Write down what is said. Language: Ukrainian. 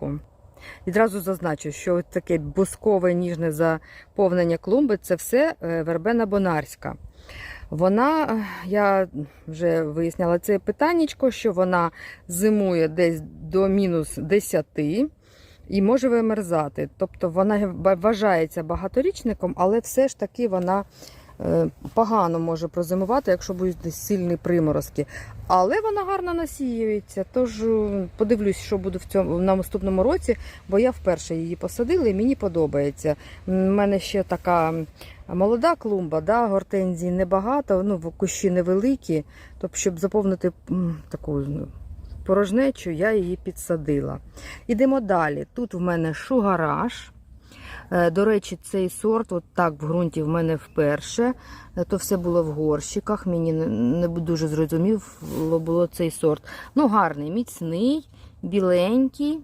зверху. Відразу зазначу, що таке бускове ніжне заповнення клумби це все е, вербена бонарська. Вона, е, я вже виясняла це питаннячко, що вона зимує десь до мінус 10 і може вимерзати. Тобто вона вважається багаторічником, але все ж таки вона погано може прозимувати, якщо будуть десь сильні приморозки. Але вона гарно насіюється. Тож е, подивлюсь, що буде в цьому на наступному році, бо я вперше її посадила і мені подобається. У мене ще така молода клумба, да, гортензій небагато, ну, кущі невеликі. Тобто, щоб заповнити таку ну, порожнечу, я її підсадила. Ідемо далі. Тут в мене шугараж. Е, До речі, цей сорт, от так в ґрунті в мене вперше. Е, То все було в горщиках. Мені не, дуже зрозумів було цей сорт. Ну, гарний, міцний, біленький.